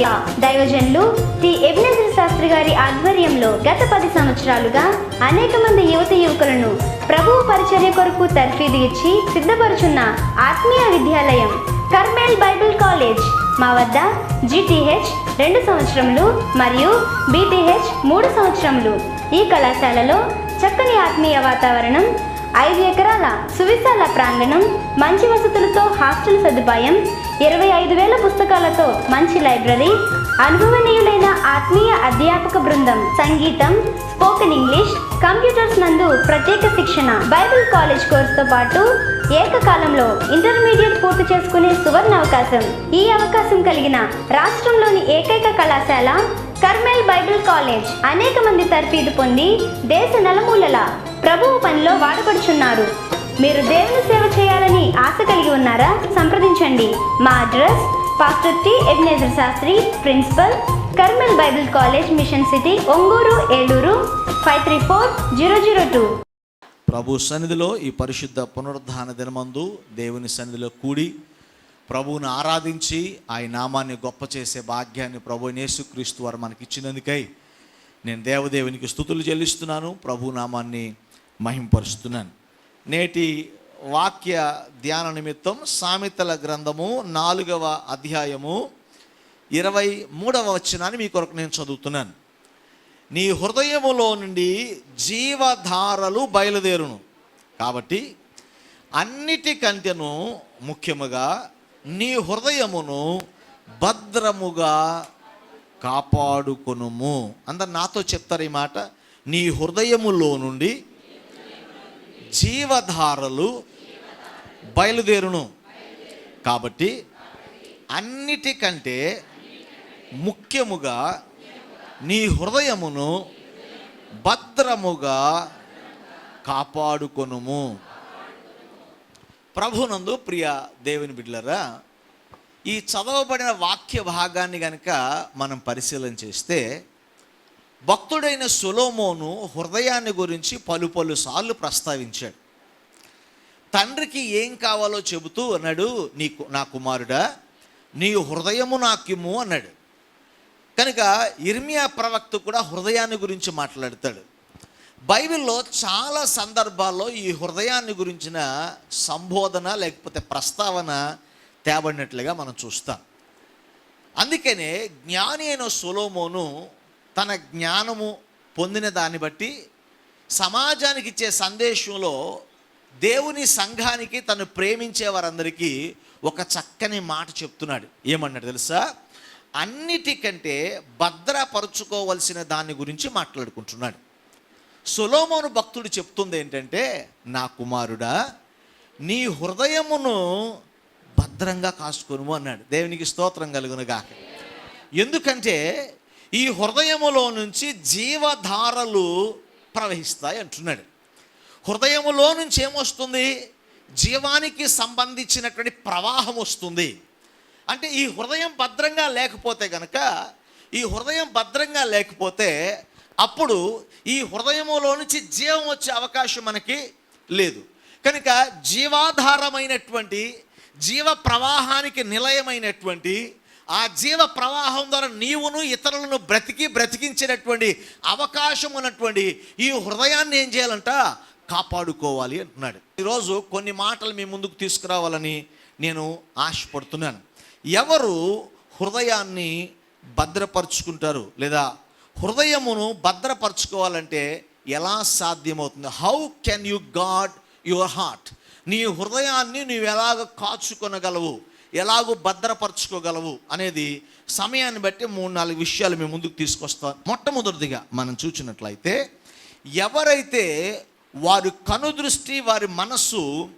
Media దైవజన్లు T Ebenezer Shastri గారి ఆధ్వర్యంలో గత పది సంవత్సరాలుగా అనేక మంది యువత యువకులను ప్రభువు పరిచర్య కొరకు తర్ఫీదు ఇచ్చి సిద్ధపరుచున్న ఆత్మీయ విద్యాలయం కర్మేల్ బైబిల్ కాలేజ్. మా వద్ద జీటీహెచ్ రెండు సంవత్సరములు మరియు బీటీహెచ్ మూడు సంవత్సరములు. ఈ కళాశాలలో చక్కని ఆత్మీయ వాతావరణం ఐదు ఎకరాల సువిశాల ప్రాంగణం మంచి వసతులతో హాస్టల్ సదుపాయం ఇరవై ఐదు వేల పుస్తకాలతో మంచి లైబ్రరీ అనుభవనీయులైన ఆత్మీయ అధ్యాపక బృందం సంగీతం స్పోకెన్ ఇంగ్లీష్ కంప్యూటర్స్ నందు ప్రత్యేక శిక్షణ బైబిల్ కాలేజ్ కోర్సుతో పాటు ఏకకాలంలో ఇంటర్మీడియట్ పూర్తి చేసుకునే సువర్ణ అవకాశం. ఈ అవకాశం కలిగిన రాష్ట్రంలోని ఏకైక కళాశాల కర్మెల్ బైబిల్ కాలేజ్ అనేక మంది తర్ఫీదు పొంది దేశ నలుమూలల ప్రభువు పనిలో వాడబడుచున్నారు మీరు దేవుని సేవ చేయాలని ఆశ కలిగి ఉన్నారా? సంప్రదించండి. మా address pastor T. Ebenezer Shastri principal Carmel Bible college mission city Ongur Eluru five three four zero zero two. ప్రభు సన్నిధిలో ఈ పరిశుద్ధ పునరుద్ధాన దినమందు దేవుని సన్నిధిలో కూడి ప్రభువును ఆరాధించి ఆయన నామాన్ని గొప్ప చేసే భాగ్యాన్ని ప్రభు యేసుక్రీస్తు వారు మనకి ఇచ్చినందుకై నేను దేవదేవునికి స్థుతులు చెల్లిస్తున్నాను. ప్రభు నామాన్ని మహింపరుస్తున్నాను. నేటి వాక్య ధ్యాన నిమిత్తం సామెతల గ్రంథము నాలుగవ అధ్యాయము ఇరవై మూడవ వచనాన్ని మీ కొరకు నేను చదువుతున్నాను. నీ హృదయములో నుండి జీవధారలు బయలుదేరును. కాబట్టి అన్నిటికంటేను ముఖ్యముగా నీ హృదయమును భద్రముగా కాపాడుకొనుము. అందరు నాతో చెప్తారు ఈ మాట నీ హృదయములో నుండి జీవధారలు బయలుదేరును. కాబట్టి అన్నిటికంటే ముఖ్యముగా నీ హృదయమును భద్రముగా కాపాడుకొనుము. ప్రభునందు ప్రియ దేవుని బిడ్డలరా ఈ చదవబడిన వాక్య భాగాన్ని కనుక మనం పరిశీలన చేస్తే భక్తుడైన సులోమోను హృదయాన్ని గురించి పలు పలు సార్లు ప్రస్తావించాడు. తండ్రికి ఏం కావాలో చెబుతూ అన్నాడు నీ కు- నా కుమారుడా నీ హృదయము నాకిమ్ము అన్నాడు. కనుక ఇర్మియా ప్రవక్త కూడా హృదయాన్ని గురించి మాట్లాడతాడు. బైబిల్లో చాలా సందర్భాల్లో ఈ హృదయాన్ని గురించిన సంబోధన లేకపోతే ప్రస్తావన తేబడినట్లుగా మనం చూస్తాం. అందుకనే జ్ఞాని అయిన సులోమోను తన జ్ఞానము పొందిన దాన్ని బట్టి సమాజానికి ఇచ్చే సందేశంలో దేవుని సంఘానికి తను ప్రేమించే వారందరికీ ఒక చక్కని మాట చెప్తున్నాడు. ఏమన్నాడు తెలుసా? అన్నిటికంటే భద్రపరుచుకోవలసిన దాని గురించి మాట్లాడుకుంటున్నాడు. సొలోమోను భక్తుడు చెప్తుంది ఏంటంటే నా కుమారుడా నీ హృదయమును భద్రంగా కాసుకొనుము అన్నాడు. దేవునికి స్తోత్రం కలుగునుగా ఎందుకంటే ఈ హృదయములో నుంచి జీవధారలు ప్రవహిస్తాయి అంటున్నాడు. హృదయములో నుంచి ఏమొస్తుంది? జీవానికి సంబంధించినటువంటి ప్రవాహం వస్తుంది. అంటే ఈ హృదయం భద్రంగా లేకపోతే గనక ఈ హృదయం భద్రంగా లేకపోతే అప్పుడు ఈ హృదయములో నుంచి జీవం వచ్చే అవకాశం మనకి లేదు. కనుక జీవాధారమైనటువంటి జీవ ప్రవాహానికి నిలయమైనటువంటి ఆ జీవ ప్రవాహం ద్వారా నీవును ఇతరులను బ్రతికి బ్రతికించేటటువంటి అవకాశం ఉన్నటువంటి ఈ హృదయాన్ని ఏం చేయాలంట? కాపాడుకోవాలి అంటున్నాడు. ఈరోజు కొన్ని మాటలు మీ ముందుకు తీసుకురావాలని నేను ఆశపడుతున్నాను. ఎవరు హృదయాన్ని భద్రపరుచుకుంటారు లేదా హృదయమును భద్రపరచుకోవాలంటే ఎలా సాధ్యమవుతుంది? How can you guard your heart నీ హృదయాన్ని నీవు ఎలాగ కాచుకొనగలవు? ఎలాగో భద్రపరచుకోగలవు అనేది సమయాన్ని బట్టి మూడు నాలుగు విషయాలు మేము ముందుకు తీసుకొస్తాం. మొట్టమొదటిదిగా మనం చూసినట్లయితే ఎవరైతే వారి కనుదృష్టి వారి మనస్సు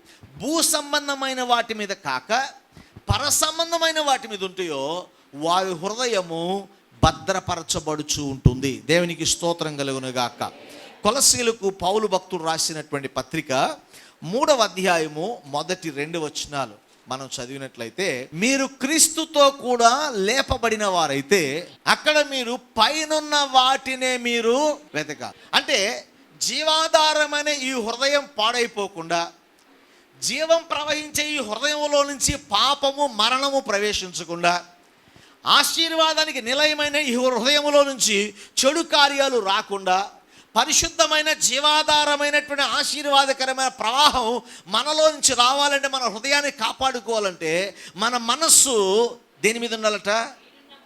భూ సంబంధమైన వాటి మీద కాక పర సంబంధమైన వాటి మీద ఉంటాయో వారి హృదయము భద్రపరచబడుచు ఉంటుంది. దేవునికి స్తోత్రం కలుగునుగాక. కొలసీలకు పౌలు భక్తుడు రాసినటువంటి పత్రిక మూడవ అధ్యాయము మొదటి రెండు వచనాలు. మనం చదివినట్లయితే మీరు క్రీస్తుతో కూడా లేపబడిన వారైతే అక్కడ మీరు పైనున్న వాటినే మీరు వెతకాలి అంటే జీవాధారమైన ఈ హృదయం పాడైపోకుండా జీవం ప్రవహించే ఈ హృదయంలో నుంచి పాపము మరణము ప్రవేశించకుండా ఆశీర్వాదానికి నిలయమైన ఈ హృదయంలో నుంచి చెడు కార్యాలు రాకుండా పరిశుద్ధమైన జీవాధారమైనటువంటి ఆశీర్వాదకరమైన ప్రవాహం మనలో నుంచి రావాలంటే మన హృదయాన్ని కాపాడుకోవాలంటే మన మనస్సు దేని మీద ఉండాలట?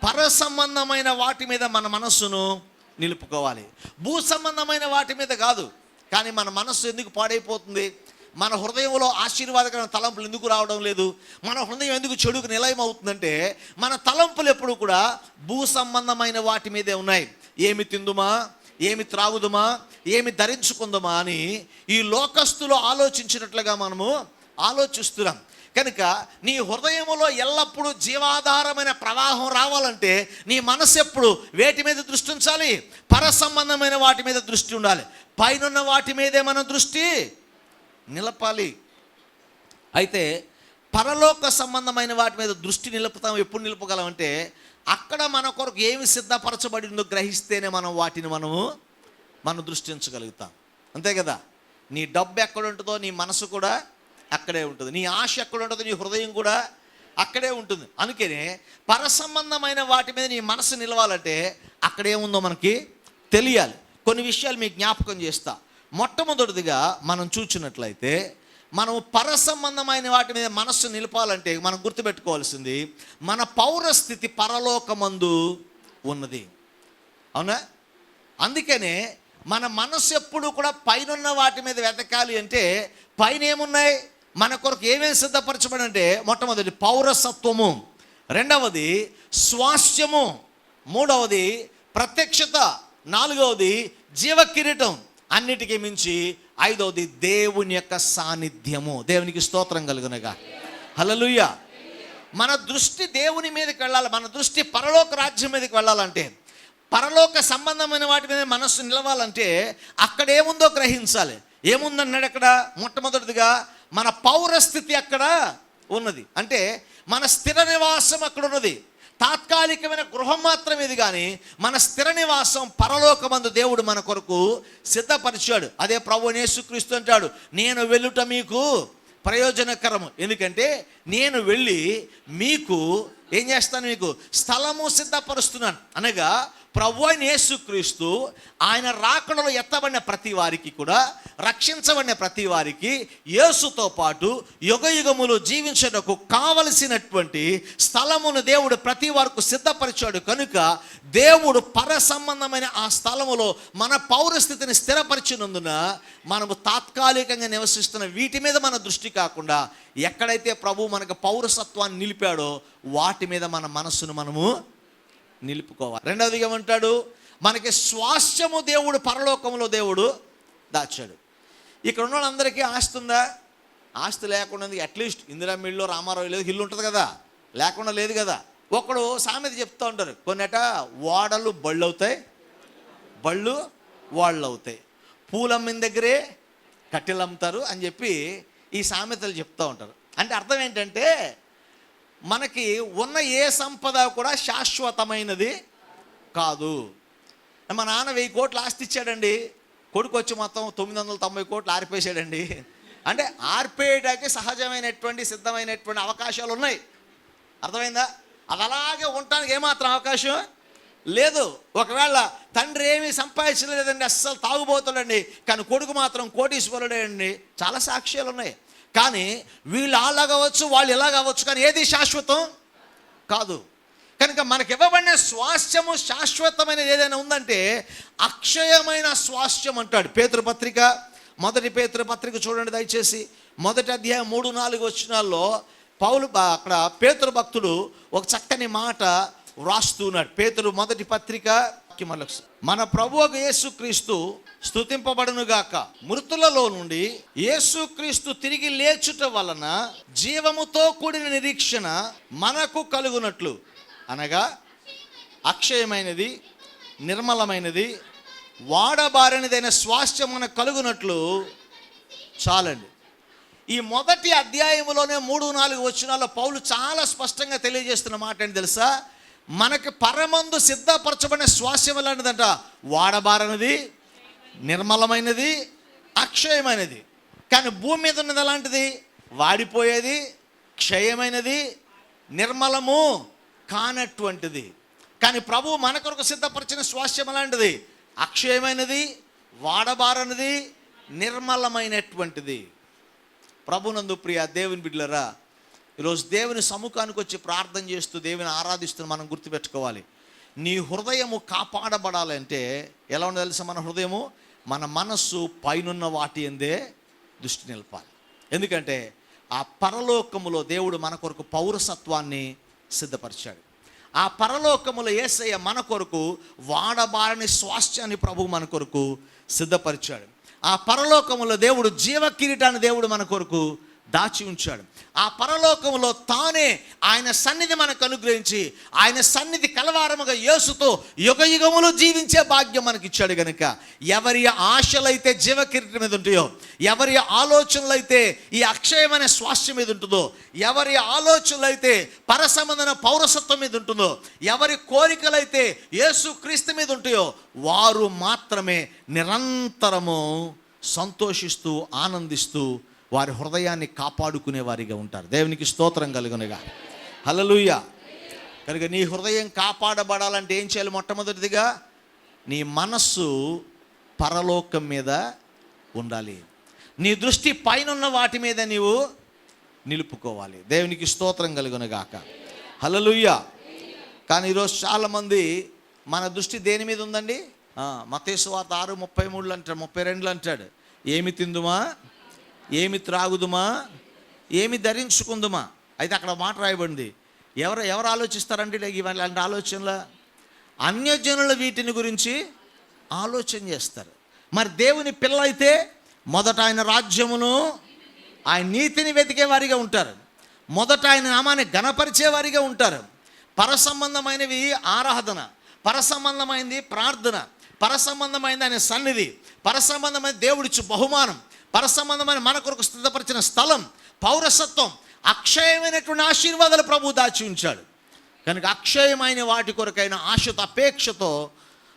పర సంబంధమైన వాటి మీద మన మనస్సును నిలుపుకోవాలి. భూ సంబంధమైన వాటి మీద కాదు కానీ మన మనస్సు ఎందుకు పాడైపోతుంది? మన హృదయంలో ఆశీర్వాదకరమైన తలంపులు ఎందుకు రావడం లేదు? మన హృదయం ఎందుకు చెడుకు నిలయం అవుతుందంటే మన తలంపులు ఎప్పుడు కూడా భూ సంబంధమైన వాటి మీదే ఉన్నాయి. ఏమి తిందుమా? ఏమి త్రాగుదుమా? ఏమి ధరించుకుందామా అని ఈ లోకస్తులు ఆలోచించినట్లుగా మనము ఆలోచిస్తున్నాం. కనుక నీ హృదయములో ఎల్లప్పుడూ జీవాధారమైన ప్రవాహం రావాలంటే నీ మనసు ఎప్పుడు వేటి మీద దృష్టి ఉంచాలి? పర సంబంధమైన వాటి మీద దృష్టి ఉండాలి. పైనున్న వాటి మీదే మన దృష్టి నిలపాలి. అయితే పరలోక సంబంధమైన వాటి మీద దృష్టి నిలుపుతాం ఎప్పుడు నిలుపగలం అంటే అక్కడ మన కొరకు ఏమి సిద్ధపరచబడిందో గ్రహిస్తేనే మనం వాటిని మనము మనం దృష్టించగలుగుతాం. అంతే కదా? నీ డబ్బు ఎక్కడ ఉంటుందో నీ మనసు కూడా అక్కడే ఉంటుంది. నీ ఆశ ఎక్కడ ఉంటుందో నీ హృదయం కూడా అక్కడే ఉంటుంది. అందుకనే పర సంబంధమైన వాటి మీద నీ మనసు నిలవాలంటే అక్కడేముందో మనకి తెలియాలి. కొన్ని విషయాలు మీకు జ్ఞాపకం చేస్తా. మొట్టమొదటిదిగా మనం చూచినట్లయితే మనం పర సంబంధమైన వాటి మీద మనస్సు నిలపాలంటే మనం గుర్తుపెట్టుకోవాల్సింది మన పౌరస్థితి పరలోకమందు ఉన్నది. అవునా? అందుకనే మన మనస్సు ఎప్పుడు కూడా పైనున్న వాటి మీద వెతకాలి అంటే పైన ఏమున్నాయి మన కొరకు ఏమేమి సిద్ధపరచబడి అంటే మొట్టమొదటి పౌరసత్వము రెండవది స్వాస్థ్యము మూడవది ప్రత్యక్షత నాలుగవది జీవ కిరీటం అన్నిటికీ మించి ఐదవది దేవుని యొక్క సాన్నిధ్యము. దేవునికి స్తోత్రం కలుగునగా. హల్లెలూయ. మన దృష్టి దేవుని మీదకి వెళ్ళాలి. మన దృష్టి పరలోక రాజ్యం మీదకి వెళ్ళాలంటే పరలోక సంబంధమైన వాటి మీద మనస్సు నిలవాలంటే అక్కడ ఏముందో గ్రహించాలి. ఏముందన్నాడు అక్కడ? మొట్టమొదటిదిగా మన పౌరస్థితి అక్కడ ఉన్నది. అంటే మన స్థిర నివాసం అక్కడ ఉన్నది. తాత్కాలికమైన గృహం మాత్రం ఇది కానీ మన స్థిర నివాసం పరలోకమందు దేవుడు మన కొరకు సిద్ధపరిచాడు. అదే ప్రభు యేసుక్రీస్తు అంటాడు నేను వెళ్ళుట మీకు ప్రయోజనకరము. ఎందుకంటే నేను వెళ్ళి మీకు ఏం చేస్తాను మీకు? స్థలము సిద్ధపరుస్తున్నాను. అనగా ప్రభు అయిన యేసుక్రీస్తు ఆయన రాకడలో ఎత్తబడిన ప్రతి వారికి కూడా రక్షించబడిన ప్రతి వారికి యేసుతో పాటు యుగ యుగములు జీవించటకు కావలసినటువంటి స్థలమును దేవుడు ప్రతి వారికి సిద్ధపరిచాడు కనుక దేవుడు పర సంబంధమైన ఆ స్థలములో మన పౌరస్థితిని స్థిరపరిచినందున మనము తాత్కాలికంగా నివసిస్తున్న వీటి మీద మన దృష్టి కాకుండా ఎక్కడైతే ప్రభు మనకు పౌరసత్వాన్ని నిలిపాడో వాటి మీద మన మనస్సును మనము నిలుపుకోవాలి. రెండవది ఏమంటాడు? మనకి స్వాస్థ్యము దేవుడు పరలోకంలో దేవుడు దాచాడు. ఇక్కడ ఉన్న వాళ్ళందరికీ ఆస్తి ఉందా? ఆస్తి లేకుండా అట్లీస్ట్ ఇందిరా మిల్లో రామారావు లేదు ఇల్లు ఉంటుంది కదా? లేకుండా లేదు కదా? ఒకడు సామెత చెప్తూ ఉంటారు. కొన్నట ఓడలు బళ్ళు అవుతాయి బళ్ళు వాళ్ళు అవుతాయి పూలమ్మిన దగ్గరే కట్టెలు అమ్ముతారు అని చెప్పి ఈ సామెతలు చెప్తూ ఉంటారు. అంటే అర్థం ఏంటంటే మనకి ఉన్న ఏ సంపద కూడా శాశ్వతమైనది కాదు. మా నాన్న వెయ్యి కోట్లు ఆస్తి ఇచ్చాడండి కొడుకు వచ్చి మొత్తం తొమ్మిది వందల తొంభై కోట్లు ఆరిపేసాడండి అంటే ఆర్పేయడానికి సహజమైనటువంటి సిద్ధమైనటువంటి అవకాశాలు ఉన్నాయి. అర్థమైందా? అది అలాగే ఉండటానికి ఏమాత్రం అవకాశం లేదు. ఒకవేళ తండ్రి ఏమీ సంపాదించలేదండి అస్సలు తాగుబోతాడండి. కానీ కొడుకు మాత్రం కోటీశ్వరుడే అండి. చాలా సాక్ష్యాలు ఉన్నాయి కానీ వీళ్ళు అలా కావచ్చు వాళ్ళు ఎలాగవచ్చు కానీ ఏది శాశ్వతం? కాదు. కనుక మనకి ఇవ్వబడిన స్వాస్థ్యము శాశ్వతమైనది ఏదైనా ఉందంటే అక్షయమైన స్వాస్థ్యం అంటాడు పేతృపత్రిక మొదటి పేతృపత్రిక చూడండి దయచేసి. మొదటి అధ్యాయం మూడు నాలుగు వచ్చినాల్లో పౌలు అక్కడ పేతురు భక్తుడు ఒక చక్కని మాట వ్రాస్తున్నాడు పేతురు మొదటి పత్రిక మళ్ళీ మన ప్రభు ఒక యేసుక్రీస్తు స్థుతింపబడునుగాక మృతులలో నుండి యేసుక్రీస్తు తిరిగి లేచుట వలన జీవముతో కూడిన నిరీక్షణ మనకు కలుగునట్లు. అనగా అక్షయమైనది నిర్మలమైనది వాడబారినదైన స్వాస్థ్యం మనకు కలుగునట్లు చాలండి. ఈ మొదటి అధ్యాయంలోనే మూడు నాలుగు వచనాల్లో పౌలు చాలా స్పష్టంగా తెలియజేస్తున్న మాట ఏంటి తెలుసా? మనకి పరమందు సిద్ధపరచబడిన స్వాస్యం ఎలాంటిదంట? వాడబారనిది నిర్మలమైనది అక్షయమైనది. కానీ భూమి మీద ఉన్నది ఎలాంటిది? వాడిపోయేది క్షయమైనది నిర్మలము కానటువంటిది. కానీ ప్రభు మన కొరకు సిద్ధపరిచిన స్వాస్యం అలాంటిది అక్షయమైనది వాడబారనిది నిర్మలమైనటువంటిది. ప్రభునందు ప్రియ దేవుని బిడ్డలరా ఈరోజు దేవుని సముఖానికి వచ్చి ప్రార్థన చేస్తూ దేవుని ఆరాధిస్తూ మనం గుర్తుపెట్టుకోవాలి. నీ హృదయము కాపాడబడాలంటే ఎలా ఉందో తెలుసా మన హృదయము? మన మనస్సు పైనున్న వాటి ఎందే దృష్టి నిలపాలి. ఎందుకంటే ఆ పరలోకములో దేవుడు మన కొరకు పౌరసత్వాన్ని సిద్ధపరిచాడు. ఆ పరలోకములో ఏసయ్య మన కొరకు వాడబారని స్వాస్థ్యాన్ని ప్రభు మన కొరకు సిద్ధపరిచాడు. ఆ పరలోకములో దేవుడు జీవ కిరీటాన్ని దేవుడు మన కొరకు దాచి ఉంచాడు. ఆ పరలోకంలో తానే ఆయన సన్నిధి మనకు అనుగ్రహించి ఆయన సన్నిధి కలవారముగా యేసుతో యుగ యుగములు జీవించే భాగ్యం మనకి ఇచ్చాడు గనుక. ఎవరి ఆశలైతే జీవ కిరీటం మీద ఉంటాయో ఎవరి ఆలోచనలైతే ఈ అక్షయమైన స్వాస్థ్యం మీద ఉంటుందో ఎవరి ఆలోచనలైతే పరసంబంధన పౌరసత్వం మీద ఉంటుందో ఎవరి కోరికలైతే యేసు క్రీస్తు మీద ఉంటాయో వారు మాత్రమే నిరంతరము సంతోషిస్తూ ఆనందిస్తూ వారి హృదయాన్ని కాపాడుకునే వారిగా ఉంటారు. దేవునికి స్తోత్రం కలుగునగా. హల్లెలూయ. కనుక నీ హృదయం కాపాడబడాలంటే ఏం చేయాలి మొట్టమొదటిదిగా? నీ మనస్సు పరలోకం మీద ఉండాలి. నీ దృష్టి పైనున్న వాటి మీద నీవు నిలుపుకోవాలి. దేవునికి స్తోత్రం కలుగునగాక. హలలుయ్య కానీ ఈరోజు చాలామంది మన దృష్టి దేని మీద ఉందండి? మతేసు వార్త ఆరు ముప్పై మూడులు అంటాడు ముప్పై రెండులు అంటాడు. ఏమి తిందుమా? ఏమి త్రాగుదుమా? ఏమి ధరించుకుందుమా? అయితే అక్కడ మాట రాయబడింది. ఎవరు ఎవరు ఆలోచిస్తారంటే ఇలాంటి ఆలోచనల? అన్యజనుల వీటిని గురించి ఆలోచన చేస్తారు. మరి దేవుని పిల్లలైతే మొదట ఆయన రాజ్యమును ఆయన నీతిని వెతికే వారిగా ఉంటారు. మొదట ఆయన నామాన్ని గణపరిచే వారిగా ఉంటారు. పరసంబంధమైనవి ఆరాధన పరసంబంధమైనది ప్రార్థన పరసంబంధమైనది ఆయన సన్నిధి పరసంబంధమైన దేవుడిచ్చు బహుమానం పరసంబంధమైన మన కొరకు స్థితపరిచిన స్థలం పౌరసత్వం అక్షయమైనటువంటి ఆశీర్వాదాలు ప్రభు దాచి ఉంచాడు. కనుక అక్షయమైన వాటి కొరకైన ఆశతో అపేక్షతో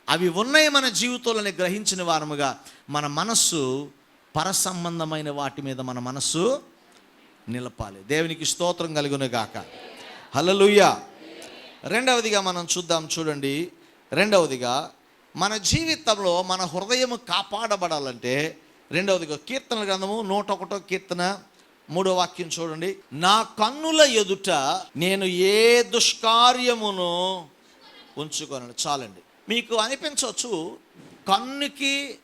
అవి ఉన్నాయి మన జీవితంలోనే గ్రహించిన వారముగా మన మనస్సు పరసంబంధమైన వాటి మీద మన మనస్సు నిలపాలి. దేవునికి స్తోత్రం కలుగునుగాక హలలుయ్య రెండవదిగా మనం చూద్దాం చూడండి. రెండవదిగా మన జీవితంలో మన హృదయం కాపాడబడాలంటే రెండవదిగా కీర్తన గ్రంథము నూట ఒకటో కీర్తన మూడో వాక్యం చూడండి. నా కన్నుల ఎదుట నేను ఏ దుష్కార్యమును ఉంచుకోనండి చాలండి. మీకు అనిపించవచ్చు కన్నుకి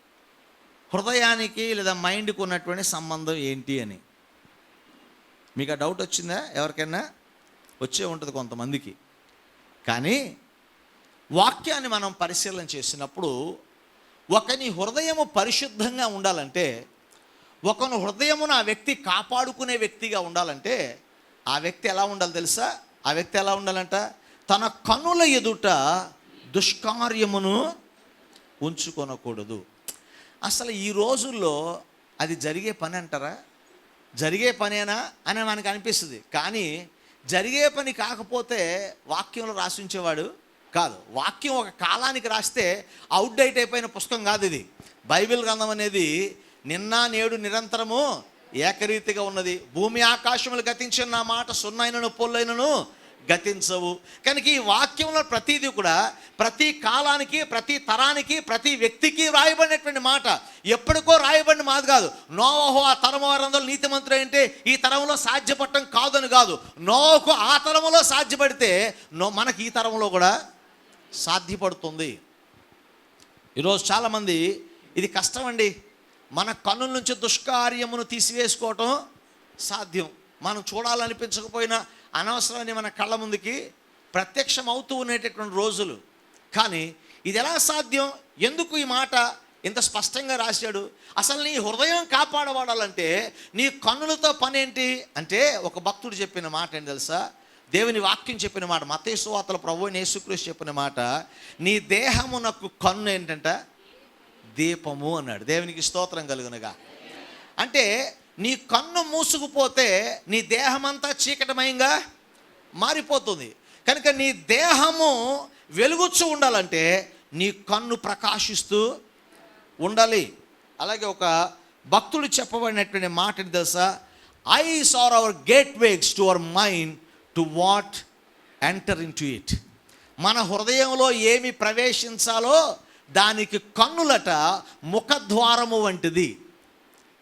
హృదయానికి లేదా మైండ్కి ఉన్నటువంటి సంబంధం ఏంటి అని. మీకు ఆ డౌట్ వచ్చిందా? ఎవరికైనా? వచ్చే ఉంటుంది కొంతమందికి. కానీ వాక్యాన్ని మనం పరిశీలన చేసినప్పుడు ఒకని హృదయము పరిశుద్ధంగా ఉండాలంటే ఒకని హృదయమును ఆ వ్యక్తి కాపాడుకునే వ్యక్తిగా ఉండాలంటే ఆ వ్యక్తి ఎలా ఉండాలి తెలుసా? ఆ వ్యక్తి ఎలా ఉండాలంట? తన కన్నుల ఎదుట దుష్కార్యమును ఉంచుకొనకూడదు. అసలు ఈ రోజుల్లో అది జరిగే పని అంటారా? జరిగే పనేనా అని మనకు అనిపిస్తుంది. కానీ జరిగే పని కాకపోతే వాక్యంలో రాసి ఉంచేవాడు కాదు. వాక్యం ఒక కాలానికి రాస్తే అవుట్డేట్ అయిపోయిన పుస్తకం కాదు ఇది. బైబిల్ గ్రంథం అనేది నిన్న నేడు నిరంతరము ఏకరీతిగా ఉన్నది. భూమి ఆకాశములు గతించిన నా మాట సున్నైనను పొల్లైనను గతించవు. కనుక ఈ వాక్యంలో ప్రతిదీ కూడా ప్రతి కాలానికి ప్రతి తరానికి ప్రతి వ్యక్తికి రాయబడినటువంటి మాట. ఎప్పటికో రాయబడిన మాది కాదు. నోవహో ఆ తరం వారందరూ నీతిమంతుడు అంటే ఈ తరంలో సాధ్యపడటం కాదని కాదు. నోవకు ఆ తరములో సాధ్యపడితే నో మనకి ఈ తరంలో కూడా సాధ్యపడుతుంది. ఈరోజు చాలామంది ఇది కష్టం అండి మన కన్నుల నుంచి దుష్కార్యమును తీసివేసుకోవటం సాధ్యం. మనం చూడాలనిపించకపోయినా అనవసరమని మన కళ్ళ ముందుకి ప్రత్యక్షం అవుతూ ఉండేటటువంటి రోజులు. కానీ ఇది ఎలా సాధ్యం? ఎందుకు ఈ మాట ఇంత స్పష్టంగా రాశాడు? అసలు నీ హృదయం కాపాడబడాలంటే నీ కన్నులతో పనేంటి? అంటే ఒక భక్తుడు చెప్పిన మాట ఏంటి తెలుసా? దేవుని వాక్యం చెప్పిన మాట మతేశ్వాతల ప్రభు యేసుక్రీస్తు చెప్పిన మాట నీ దేహమునకు కన్ను ఏంటంట? దీపము అన్నాడు. దేవునికి స్తోత్రం కలుగునగా. అంటే నీ కన్ను మూసుకుపోతే నీ దేహమంతా చీకటమయంగా మారిపోతుంది. కనుక నీ దేహము వెలుగుచ్చు ఉండాలంటే నీ కన్ను ప్రకాశిస్తూ ఉండాలి. అలాగే ఒక భక్తుడు చెప్పబడినటువంటి మాట తెలుసా? Eyes are our gateways to our mind to what enter into it మన హృదయంలో ఏమి ప్రవేశించాలో దానికి కన్నులట ముఖద్వారము వంటిది.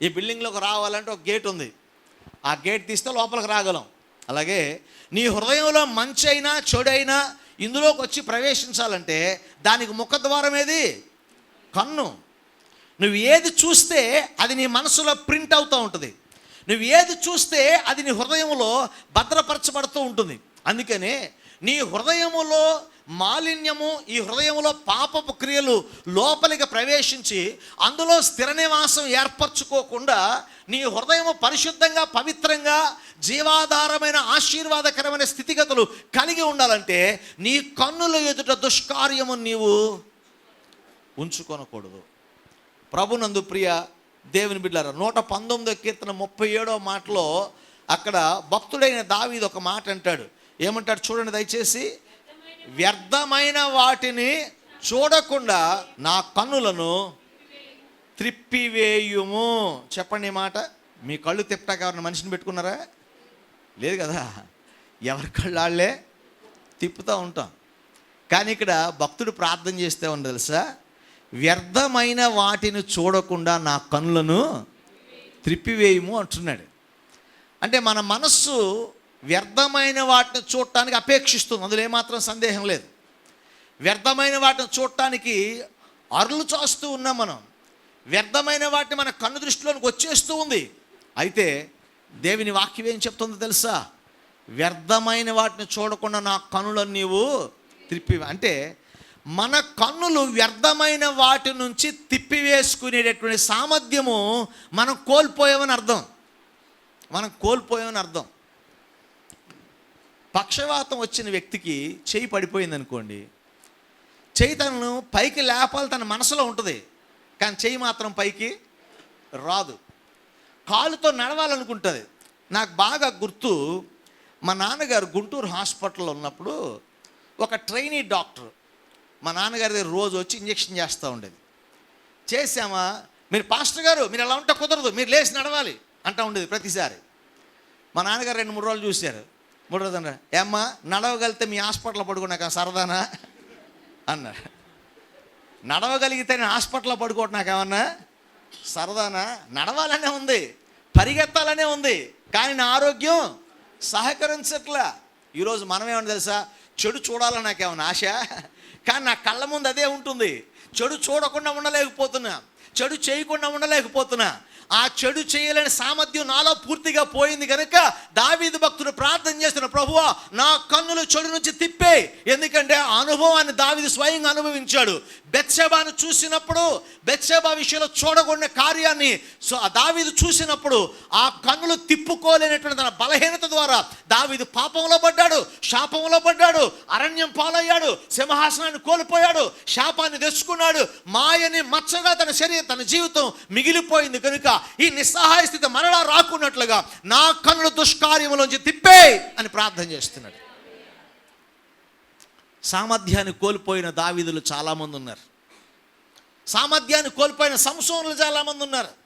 ఈ బిల్డింగ్లోకి రావాలంటే ఒక గేట్ ఉంది. ఆ గేట్ తీస్తే లోపలికి రాగలం. అలాగే నీ హృదయంలో మంచి అయినా చెడైనా ఇందులోకి వచ్చి ప్రవేశించాలంటే దానికి ముఖద్వారం ఏది? కన్ను. నువ్వు ఏది చూస్తే అది నీ మనసులో ప్రింట్ అవుతూ ఉంటుంది. నువ్వు ఏది చూస్తే అది నీ హృదయంలో భద్రపరచబడుతూ ఉంటుంది. అందుకనే నీ హృదయములో మాలిన్యము ఈ హృదయంలో పాపపు క్రియలు లోపలికి ప్రవేశించి అందులో స్థిర నివాసం ఏర్పరచుకోకుండా నీ హృదయము పరిశుద్ధంగా పవిత్రంగా జీవాధారమైన ఆశీర్వాదకరమైన స్థితిగతులు కలిగి ఉండాలంటే నీ కన్నుల ఎదుట దుష్కార్యము నీవు ఉంచుకొనకూడదు. ప్రభునందు ప్రియ దేవుని బిడ్డారా నూట పంతొమ్మిదో కీర్తన ముప్పై ఏడో మాటలో అక్కడ భక్తుడైన దావీది ఒక మాట అంటాడు. ఏమంటాడు చూడండి దయచేసి. వ్యర్థమైన వాటిని చూడకుండా నా కన్నులను త్రిప్పివేయుము. చెప్పండి ఈ మాట. మీ కళ్ళు తిప్పటాక ఎవరిని మనిషిని పెట్టుకున్నారా? లేదు కదా. ఎవరి కళ్ళు వాళ్ళే తిప్పుతూ ఉంటాం. కానీ ఇక్కడ భక్తుడు ప్రార్థన చేస్తే ఉంది తెలుసా? వ్యర్థమైన వాటిని చూడకుండా నా కన్నులను త్రిప్పివేయము అంటున్నాడు. అంటే మన మనస్సు వ్యర్థమైన వాటిని చూడటానికి అపేక్షిస్తుంది. అందులో ఏమాత్రం సందేహం లేదు. వ్యర్థమైన వాటిని చూడటానికి అరులు చాస్తూ ఉన్నాం మనం. వ్యర్థమైన వాటిని మన కన్ను దృష్టిలోనికి వచ్చేస్తూ ఉంది. అయితే దేవుని వాక్యం ఏం చెప్తుందో తెలుసా? వ్యర్థమైన వాటిని చూడకుండా నా కనులను నీవు త్రిప్పి అంటే మన కన్నులు వ్యర్థమైన వాటి నుంచి తిప్పివేసుకునేటటువంటి సామర్థ్యము మనం కోల్పోయామని అర్థం. మనం కోల్పోయామని అర్థం. పక్షవాతం వచ్చిన వ్యక్తికి చేయి పడిపోయింది అనుకోండి చేయి తనను పైకి లేపాలి తన మనసులో ఉంటుంది కానీ చేయి మాత్రం పైకి రాదు. కాలుతో నడవాలనుకుంటుంది. నాకు బాగా గుర్తు మా నాన్నగారు గుంటూరు హాస్పిటల్లో ఉన్నప్పుడు ఒక ట్రైనీ డాక్టర్ మా నాన్నగారి దగ్గర రోజు వచ్చి ఇంజక్షన్ చేస్తూ ఉండేది. చేసామా మీరు పాస్టర్ గారు మీరు ఎలా ఉంటే కుదరదు మీరు లేచి నడవాలి అంటూ ఉండేది ప్రతిసారి. మా నాన్నగారు రెండు మూడు రోజులు చూశారు. మూడు రోజులు అన్నారు ఏమ్మా నడవగలిగితే మీ హాస్పిటల్లో పడుకున్నాక సరదానా? అన్నారు. నడవగలిగితే నేను హాస్పిటల్లో పడుకోవటం నాకేమన్నా సరదానా? నడవాలనే ఉంది పరిగెత్తాలనే ఉంది కానీ నా ఆరోగ్యం సహకరించట్లా. ఈరోజు మనమేమన్నా తెలుసా? చెడు చూడాలని నాకేమన్నా ఆశ? కానీ నా కళ్ళ ముందు అదే ఉంటుంది. చెడు చూడకుండా ఉండలేకపోతున్నా. చెడు చేయకుండా ఉండలేకపోతున్నా. ఆ చెడు చేయలేని సామర్థ్యం నాలో పూర్తిగా పోయింది కనుక దావీదు భక్తుడు ప్రార్థన చేస్తున్న ప్రభువా నా కన్నులు చెడు నుంచి తిప్పే. ఎందుకంటే ఆ అనుభవాన్ని దావీదు స్వయంగా అనుభవించాడు. బెత్సెబాను చూసినప్పుడు బెత్సెబా విషయంలో చూడకూడని కార్యాన్ని సో ఆ దావీదు చూసినప్పుడు ఆ కన్నులు తిప్పుకోలేనటువంటి తన బలహీనత ద్వారా దావీదు పాపంలో పడ్డాడు శాపంలో పడ్డాడు అరణ్యం పాలయ్యాడు సింహాసనాన్ని కోల్పోయాడు శాపాన్ని తెచ్చుకున్నాడు మాయని మచ్చగా తన శరీరం తన జీవితం మిగిలిపోయింది కనుక ఈ నిస్సహాయ స్థితి మరలా రాకున్నట్లుగా నా కన్నుల దుష్కార్యములోంచి తిప్పే అని ప్రార్థన చేస్తున్నాడు. సామర్థ్యాన్ని కోల్పోయిన దావీదులు చాలామంది ఉన్నారు. సామర్థ్యాన్ని కోల్పోయిన సంసోనులు చాలామంది ఉన్నారు.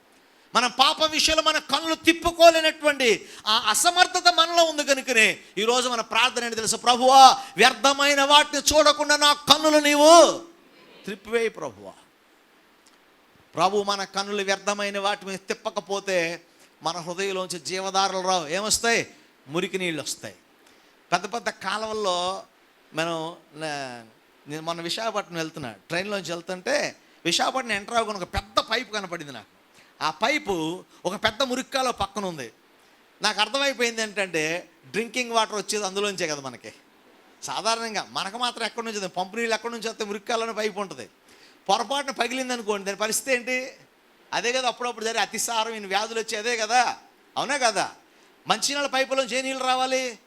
మన పాప విషయంలో మన కన్నులు తిప్పుకోలేనటువంటి ఆ అసమర్థత మనలో ఉంది కనుకనే ఈరోజు మన ప్రార్థన ఏంటి తెలుసు? ప్రభువా వ్యర్థమైన వాటిని చూడకుండా నా కన్నులు నీవు త్రిప్పివేయి ప్రభువా. ప్రభు మన కన్నులు వ్యర్థమైన వాటి మీద తిప్పకపోతే మన హృదయంలోంచి జీవధారలు రావు. ఏమొస్తాయి? మురికి నీళ్ళు వస్తాయి. పెద్ద పెద్ద కాలువల్లో మనం నేను మొన్న విశాఖపట్నం వెళ్తున్నా. ట్రైన్లోంచి వెళ్తుంటే విశాఖపట్నం ఎంటర్ అవ్వకుండా ఒక పెద్ద పైపు కనపడింది నాకు. ఆ పైపు ఒక పెద్ద మురిక్కాలో పక్కన ఉంది. నాకు అర్థమైపోయింది ఏంటంటే డ్రింకింగ్ వాటర్ వచ్చేది అందులోంచే కదా మనకి. సాధారణంగా మనకు మాత్రం ఎక్కడి నుంచి పంపు నీళ్ళు ఎక్కడి నుంచి వస్తే మురిక్కాలని పైపు ఉంటుంది. పొరపాటున పగిలింది అనుకోండి దాని పరిస్థితి ఏంటి? అదే కదా అప్పుడప్పుడు జరిగే అతిసారం ఈయన వ్యాధులు వచ్చి అదే కదా. అవునా కదా? మంచినీళ్ళ పైపులో ఏ నీళ్ళు రావాలి?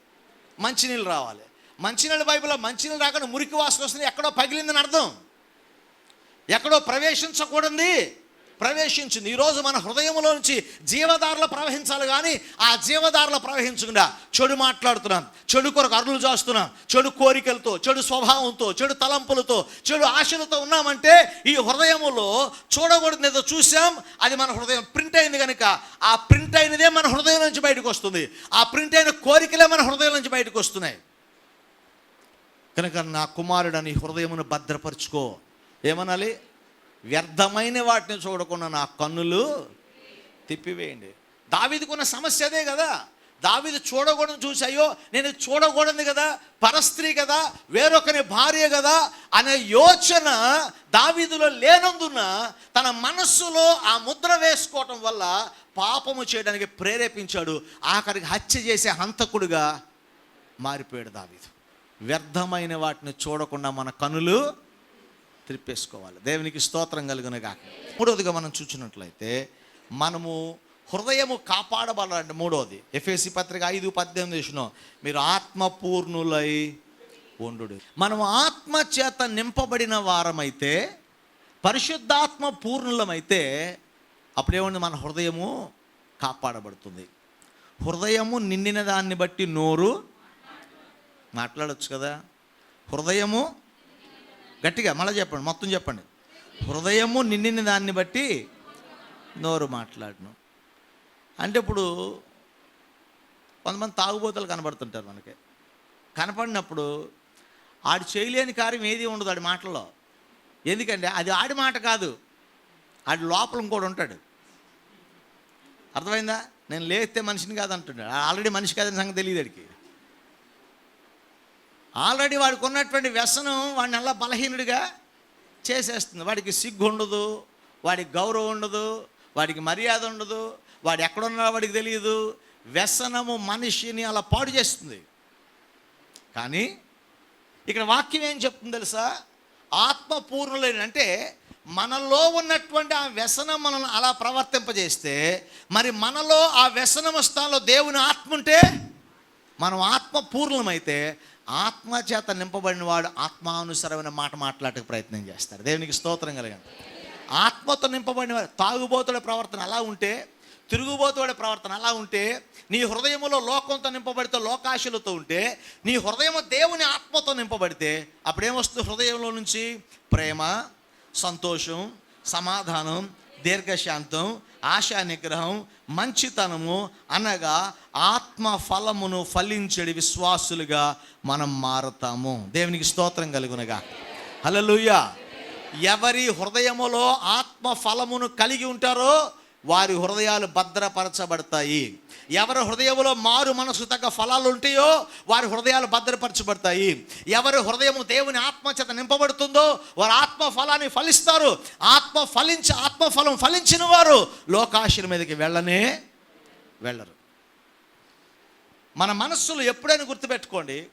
మంచినీళ్ళు రావాలి. మంచినీళ్ళ పైపులో మంచినీళ్ళు రాకుండా మురికి వాసన వస్తుంది ఎక్కడో పగిలిందని అర్థం. ఎక్కడో ప్రవేశించకూడదు. ప్రవేశించింది. ఈరోజు మన హృదయంలో నుంచి జీవదారులు ప్రవహించాలి కానీ ఆ జీవదారులు ప్రవహించకుండా చెడు మాట్లాడుతున్నాం. చెడు కొరకు అరులు చేస్తున్నాం చెడు కోరికలతో చెడు స్వభావంతో చెడు తలంపులతో చెడు ఆశలతో ఉన్నామంటే ఈ హృదయములో చూడకూడదు ఏదో చూసాం అది మన హృదయం ప్రింట్ అయింది కనుక ఆ ప్రింట్ అయినదే మన హృదయం నుంచి బయటకు వస్తుంది. ఆ ప్రింట్ అయిన కోరికలే మన హృదయం నుంచి బయటకు వస్తున్నాయి. కనుక నా కుమారుడని హృదయమును భద్రపరుచుకో. ఏమనాలి? వ్యర్థమైన వాటిని చూడకుండా నా కన్నులు తిప్పివేయండి. దావిదికున్న సమస్య అదే కదా. దావిది చూడకూడదు చూసి అయ్యో నేను చూడకూడదు కదా పరస్త్రీ కదా వేరొకని భార్య కదా అనే యోచన దావిదిలో లేనందున తన మనస్సులో ఆ ముద్ర వేసుకోవటం వల్ల పాపము చేయడానికి ప్రేరేపించాడు. ఆఖరికి హత్య చేసే హంతకుడుగా మారిపోయాడు దావిదు. వ్యర్థమైన వాటిని చూడకుండా మన కనులు త్రిప్పేసుకోవాలి. దేవునికి స్తోత్రం కలుగునగా మూడవదిగా మనం చూసినట్లయితే మనము హృదయము కాపాడబడాలంటే మూడవది. ఎఫ్ఎసి పత్రిక ఐదు పద్దెనిమిది చూసినాం. మీరు ఆత్మపూర్ణులై ఉండు మనము ఆత్మ చేత నింపబడిన వారమైతే పరిశుద్ధాత్మ పూర్ణులమైతే అప్పుడేమండి మన హృదయము కాపాడబడుతుంది. హృదయము నిండిన దాన్ని బట్టి నోరు మాట్లాడచ్చు కదా? హృదయము గట్టిగా మళ్ళీ చెప్పండి మొత్తం చెప్పండి. హృదయము నిండిన దాన్ని బట్టి నోరు మాట్లాడను. అంటే ఇప్పుడు కొంతమంది తాగుబోతులు కనబడుతుంటారు మనకి. కనపడినప్పుడు ఆడు చేయలేని కార్యం ఏది ఉండదు ఆడి మాటల్లో. ఎందుకంటే అది ఆడి మాట కాదు ఆడి లోపల ఇంకోటి ఉంటాడు. అర్థమైందా? నేను లేస్తే మనిషిని కాదు అంటున్నాడు ఆల్రెడీ మనిషి కాదని సంగతి తెలియదు అడికి ఆల్రెడీ వాడికి ఉన్నటువంటి వ్యసనం వాడిని అలా బలహీనుడిగా చేసేస్తుంది. వాడికి సిగ్గు ఉండదు వాడికి గౌరవం ఉండదు వాడికి మర్యాద ఉండదు వాడు ఎక్కడున్నా వాడికి తెలియదు వ్యసనము మనిషిని అలా పాడు చేస్తుంది. కానీ ఇక్కడ వాక్యం ఏం చెప్తుంది తెలుసా? ఆత్మపూర్ణులైన అంటే మనలో ఉన్నటువంటి ఆ వ్యసనం మనల్ని అలా ప్రవర్తింపజేస్తే మరి మనలో ఆ వ్యసనం స్థానంలో దేవుని ఆత్మ ఉంటే మనం ఆత్మ పూర్ణమైతే ఆత్మ చేత నింపబడిన వాడు ఆత్మానుసరమైన మాట మాట్లాడటకు ప్రయత్నం చేస్తారు దేవునికి స్తోత్రం కలిగాను ఆత్మతో నింపబడిన వాడు తాగుబోతుడి ప్రవర్తన అలా ఉంటే తిరుగుబోతుడి ప్రవర్తన అలా ఉంటే నీ హృదయములో లోకంతో నింపబడితే లోకాశలతో ఉంటే నీ హృదయము దేవుని ఆత్మతో నింపబడితే అప్పుడేమొస్తుంది హృదయంలో నుంచి? ప్రేమ సంతోషం సమాధానం దీర్ఘశాంతం ఆశా నిగ్రహం మంచితనము అనగా ఆత్మ ఫలమును ఫలించడి విశ్వాసులుగా మనం మారుతాము. దేవునికి స్తోత్రం కలుగునగా. హల్లెలూయా. ఎవరి హృదయములో ఆత్మ ఫలమును కలిగి ఉంటారో వారి హృదయాలు భద్రపరచబడతాయి. ఎవరి హృదయంలో మారు మనసు తగ్గ ఫలాలు ఉంటాయో వారి హృదయాలు భద్రపరచబడతాయి. ఎవరి హృదయము దేవుని ఆత్మ చేత నింపబడుతుందో వారు ఆత్మ ఫలాన్ని ఫలిస్తారు. ఆత్మ ఫలించి ఆత్మ ఫలం ఫలించిన వారు లోకాశల మీదకి వెళ్ళనే వెళ్ళరు. మన మనస్సులు ఎప్పుడైనా గుర్తుపెట్టుకోండి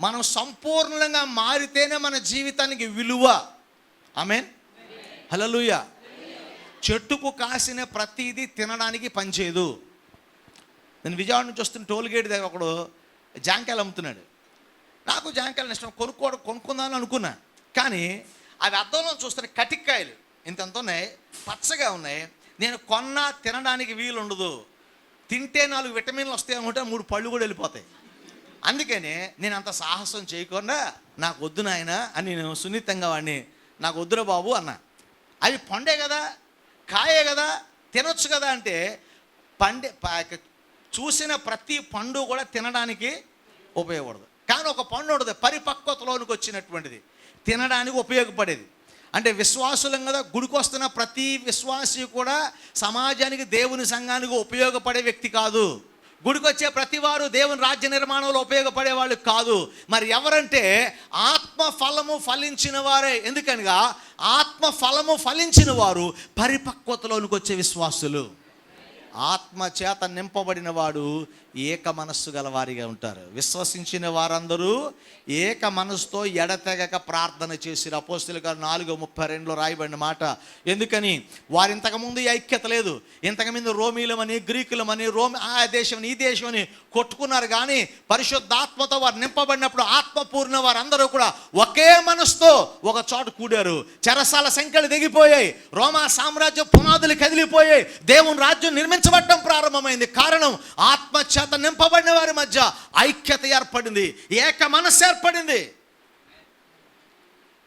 మనం సంపూర్ణంగా మారితేనే మన జీవితానికి విలువ. I amen? హలలుయ చెట్టుకు కాసిన ప్రతిదీ తినడానికి పనిచేయదు. నేను విజయవాడ నుంచి వస్తున్న టోల్గేట్ దగ్గర ఒకడు జాంకాయలు అమ్ముతున్నాడు. నాకు జాంకాయలు ఇష్టం కొనుక్కోవడం కొనుక్కుందామని అనుకున్నా. కానీ అవి అద్దంలో చూస్తున్న కటిక్కాయలు ఇంతంత ఉన్నాయి పచ్చగా ఉన్నాయి. నేను కొన్నా తినడానికి వీలు ఉండదు తింటే నాలుగు విటమిన్లు వస్తాయి అనుకుంటే మూడు పళ్ళు కూడా వెళ్ళిపోతాయి. అందుకని నేను అంత సాహసం చేయకుండా నాకు వద్దు నాయన అని నేను సున్నితంగా వాడిని నాకు వద్దురా బాబు అన్న. అవి పండే కదా కాయే కదా తినొచ్చు కదా అంటే పండే ప- చూసిన ప్రతి పండు కూడా తినడానికి ఉపయోగపడదు. కానీ ఒక పండు ఉండదు పరిపక్వతలోనికి వచ్చినటువంటిది. తినడానికి ఉపయోగపడేది. అంటే విశ్వాసులం కదా గుడికి వస్తున్న ప్రతి విశ్వాసి కూడా సమాజానికి దేవుని సంఘానికి ఉపయోగపడే వ్యక్తి కాదు. గుడికొచ్చే ప్రతి వారు దేవుని రాజ్య నిర్మాణంలో ఉపయోగపడే వాళ్ళు కాదు. మరి ఎవరంటే ఆత్మ ఫలము ఫలించిన వారే. ఎందుకనగా ఆత్మ ఫలము ఫలించిన వారు పరిపక్వతలోనికి వచ్చే విశ్వాసులు. ఆత్మ చేత నింపబడిన వాడు ఏక మనస్సు గల వారిగా ఉంటారు. విశ్వసించిన వారందరూ ఏక మనస్సుతో ఎడతెగక ప్రార్థన చేసిరు. అపోస్తుల గారు నాలుగు ముప్పై రెండులో రాయబడిన మాట ఎందుకని? వారు ఇంతకుముందు ఐక్యత లేదు. ఇంతకుముందు రోమీలమని గ్రీకులమని రోమి ఆ దేశం ఈ దేశం అని కొట్టుకున్నారు. కానీ పరిశుద్ధాత్మతో వారు నింపబడినప్పుడు ఆత్మపూర్ణ వారందరూ కూడా ఒకే మనసుతో ఒక చోట కూడారు. చెరసాల సంఖ్యలు దిగిపోయాయి రోమా సామ్రాజ్యం పునాదులు కదిలిపోయాయి. దేవుని రాజ్యం నిర్మించబడటం ప్రారంభమైంది. కారణం ఆత్మ చేత నింపబడిన వారి మధ్య ఐక్యత ఏర్పడింది ఏక మనస్సు ఏర్పడింది.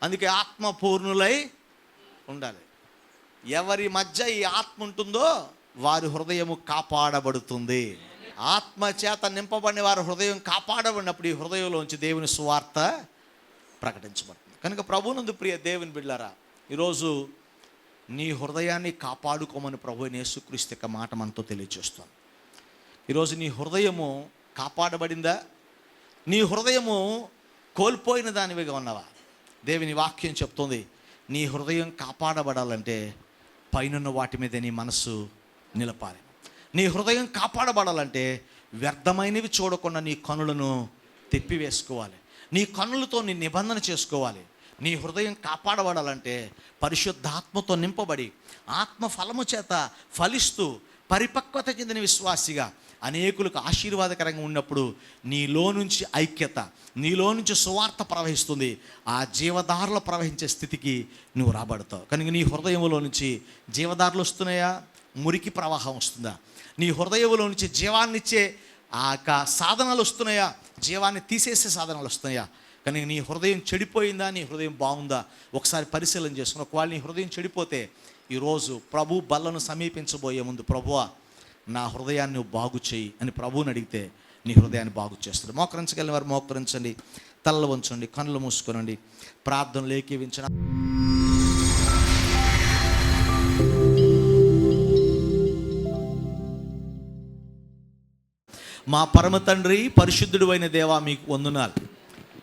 అందుకే ఆత్మ పూర్ణులై ఉండాలి. ఎవరి మధ్య ఈ ఆత్మ ఉంటుందో వారి హృదయము కాపాడబడుతుంది. ఆత్మ చేత నింపబడిన వారి హృదయం కాపాడబడినప్పుడు ఈ హృదయంలోంచి దేవుని సువార్త ప్రకటించబడుతుంది. కనుక ప్రభునందు ప్రియ దేవుని బిళ్ళారా ఈరోజు నీ హృదయాన్ని కాపాడుకోమని ప్రభు నేసుక్రీస్తు యొక్క మాట మనతో తెలియజేస్తాను ఈరోజు నీ హృదయము కాపాడబడిందా? నీ హృదయము కోల్పోయిన దానివిగా ఉన్నావా? దేవుని వాక్యం చెప్తుంది నీ హృదయం కాపాడబడాలంటే పైనున్న వాటి మీద నీ మనస్సు నిలపాలి. నీ హృదయం కాపాడబడాలంటే వ్యర్థమైనవి చూడకుండా నీ కనులను తిప్పివేసుకోవాలి. నీ కనులతో నీ నిబంధన చేసుకోవాలి. నీ హృదయం కాపాడబడాలంటే పరిశుద్ధాత్మతో నింపబడి ఆత్మ ఫలము చేత ఫలిస్తూ పరిపక్వత చెందిన విశ్వాసిగా అనేకులకు ఆశీర్వాదకరంగా ఉన్నప్పుడు నీలో నుంచి ఐక్యత నీలో నుంచి సువార్త ప్రవహిస్తుంది. ఆ జీవదారులు ప్రవహించే స్థితికి నువ్వు రాబడతావు. కనుక నీ హృదయంలో నుంచి జీవదారులు వస్తున్నాయా? మురికి ప్రవాహం వస్తుందా? నీ హృదయంలో నుంచి జీవాన్నిచ్చే ఆ యొక్క సాధనాలు వస్తున్నాయా? జీవాన్ని తీసేసే సాధనాలు వస్తున్నాయా? కానీ నీ హృదయం చెడిపోయిందా? నీ హృదయం బాగుందా? ఒకసారి పరిశీలన చేసుకుని ఒకవేళ నీ హృదయం చెడిపోతే ఈరోజు ప్రభు బల్లను సమీపించబోయే ముందు ప్రభువా నా హృదయాన్ని నువ్వు బాగు చేయి అని ప్రభువుని అడిగితే నీ హృదయాన్ని బాగు చేస్తాడు. మోకరించగలిగిన వారు మోకరించండి తలలు ఉంచండి కళ్ళు మూసుకోనండి ప్రార్థనలు ఏకీవించిన మా పరమ తండ్రి పరిశుద్ధుడు అయిన దేవా మీకు వందనాలు.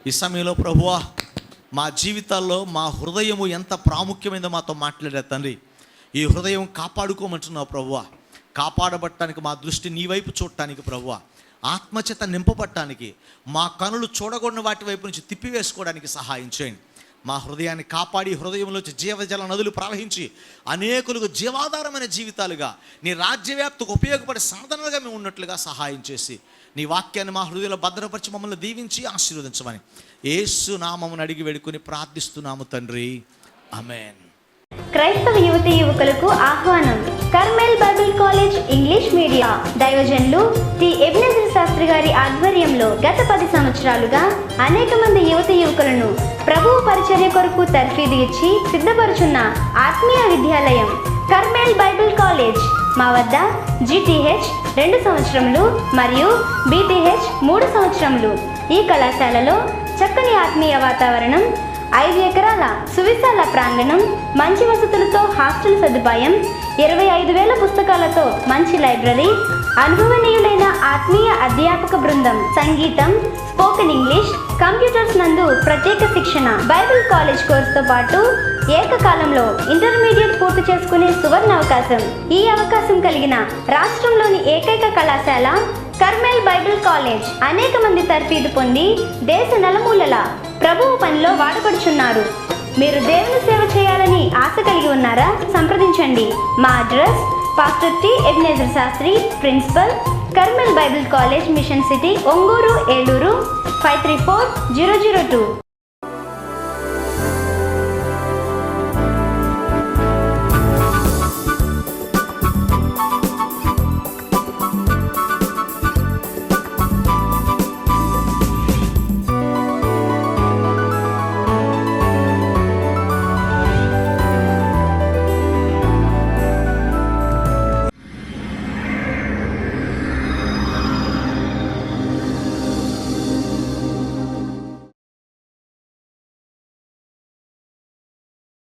ఈ సమయంలో ప్రభువా మా జీవితాల్లో మా హృదయము ఎంత ప్రాముఖ్యమైనదో మాతో మాట్లాడే తండ్రి. ఈ హృదయం కాపాడుకోమంటున్నావు ప్రభువా. కాపాడబట్టడానికి మా దృష్టి నీ వైపు చూడటానికి ప్రభువ. ఆత్మచేత నింపబట్టడానికి మా కనులు చూడగొడిన వాటి వైపు నుంచి తిప్పివేసుకోవడానికి సహాయం చేయండి. మా హృదయాన్ని కాపాడి హృదయంలోంచి జీవజల నదులు ప్రవహించి అనేకులకు జీవాధారమైన జీవితాలుగా నీ రాజ్యవ్యాప్తికి ఉపయోగపడే సాధనలుగా మేము ఉన్నట్లుగా సహాయం చేసి నీ వాక్యాన్ని మా హృదయంలో భద్రపరిచి మమ్మల్ని దీవించి ఆశీర్వదించమని. ఏసు నామమును అడిగి వేడుకొని ప్రార్థిస్తున్నాము తండ్రి. అమెన్ క్రైస్తవ యువతి యువకులకు ఆహ్వానం. Carmel Bible college English media. దైవజన్లు T. Ebenezer Shastri గారి ఆధ్వర్యంలో గత పది సంవత్సరాలుగా అనేక మంది యువతి యువకులను ప్రభువు పరిచర్య కొరకు తర్ఫీదు ఇచ్చి సిద్ధపరుచున్న ఆత్మీయ విద్యాలయం కర్మెల్ బైబిల్ కాలేజ్. మా వద్ద జిటిహెచ్ రెండు సంవత్సరములు మరియు బీటీహెచ్ మూడు సంవత్సరములు. ఈ కళాశాలలో చక్కని ఆత్మీయ వాతావరణం ఐదు ఎకరాల సువిశాల ప్రాంగణం మంచి వసతులతో హాస్టల్ సదుపాయం ఇరవై ఐదు వేల పుస్తకాలతో మంచి లైబ్రరీ అనుభవనీయులైన ఆత్మీయ అధ్యాపక బృందం సంగీతం స్పోకెన్ ఇంగ్లీష్ కంప్యూటర్స్ నందు ప్రత్యేక శిక్షణ బైబిల్ కాలేజ్ కోర్సుతో పాటు ఏకకాలంలో ఇంటర్మీడియట్ పూర్తి చేసుకునే సువర్ణ అవకాశం. ఈ అవకాశం కలిగిన రాష్ట్రంలోని ఏకైక కళాశాల కర్మెల్ బైబిల్ కాలేజ్ అనేక మంది తర్ఫీదు పొంది దేశ నలుమూలల ప్రభువు పనిలో వాడపడుచున్నారు. మీరు దేవుని సేవ చేయాలని ఆశ కలిగి ఉన్నారా? సంప్రదించండి. మా address pastor T. Ebenezer Shastri principal Carmel Bible college mission city Ongur Eluru five three four zero zero two.